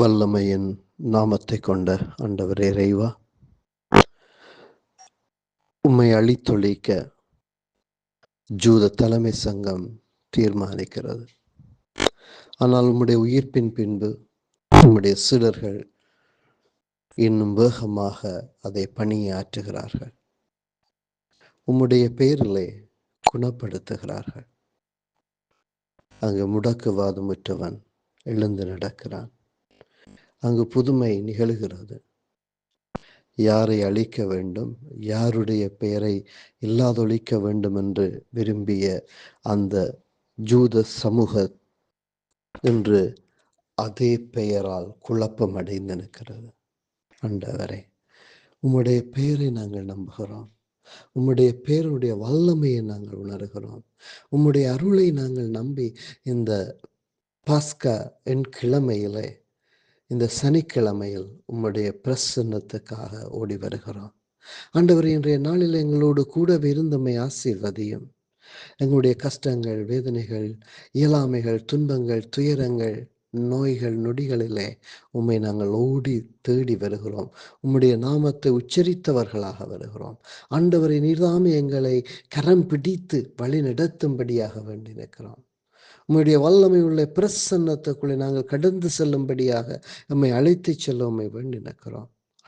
வல்லமையின் நாமத்தை கொண்ட ஆண்டவரே இறைவா உம்மை அழித்தொழிக்க ஜூத தலைமை சங்கம் தீர்மானிக்கிறது. ஆனால் உம்முடைய உயிர்ப்பின் பின்பு உம்முடைய சீடர்கள் இன்னும் வேகமாக அதை பணியாற்றுகிறார்கள். உம்முடைய பெயரிலே குணப்படுத்துகிறார்கள். அங்கு முடக்குவாதமுற்றவன் எழுந்து நடக்கிறான். அங்கு புதுமை நிகழ்கிறது. யாரை அழிக்க வேண்டும் யாருடைய பெயரை இல்லாதொழிக்க வேண்டும் என்று விரும்பிய அந்த ஜூத சமூக என்று அதே பெயரால் குழப்பம் அடைந்து நிற்கிறது ஆண்டவரே உம்முடைய பெயரை நாங்கள் நம்புகிறோம். உம்முடைய பேருடைய வல்லமையை நாங்கள் உணர்கிறோம். உம்முடைய அருளை நாங்கள் நம்பி இந்த பாஸ்கா என் கிழமையிலே இந்த சனிக்கிழமையில் உம்முடைய பிரசன்னத்துக்காக ஓடி வருகிறோம். ஆண்டவர் இன்றைய நாளில் எங்களோடு கூடவே இருந்தமை ஆசீர்வதியும். எங்களுடைய கஷ்டங்கள் வேதனைகள் இயலாமைகள் துன்பங்கள் துயரங்கள் நோய்கள் நொடிகளிலே உம்மை நாங்கள் ஓடி தேடி வருகிறோம். உம்முடைய நாமத்தை உச்சரித்தவர்களாக வருகிறோம். ஆண்டவரை நீர்தாமே எங்களை கரம் பிடித்து வழி நடத்தும்படியாக வேண்டி நிற்கிறோம் உம்முடைய வல்லமை உள்ள பிரசன்னத்துக்குள்ளே நாங்கள் கடந்து செல்லும்படியாக நம்மை அழைத்து செல்ல உண்மை வேண்டி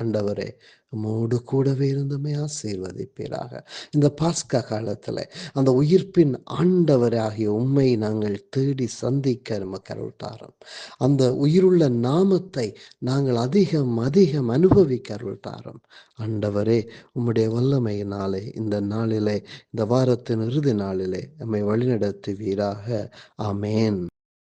ஆண்டவரே உம்மோடு கூடவே இருந்துமே ஆசீர்வதிப்பீராக. இந்த பாஸ்கா காலத்தில் அந்த உயிர்ப்பின் ஆண்டவராகிய உண்மை நாங்கள் தேடி சந்திக்க நம்ம கருள்தாரம். அந்த உயிருள்ள நாமத்தை நாங்கள் அதிகம் அதிகம் அனுபவிக்க அருள்தாரம் ஆண்டவரே உம்முடைய வல்லமையினாலே இந்த நாளிலே இந்த வாரத்தின் இறுதி நாளிலே நம்மை வழிநடத்துவீராக. ஆமேன்.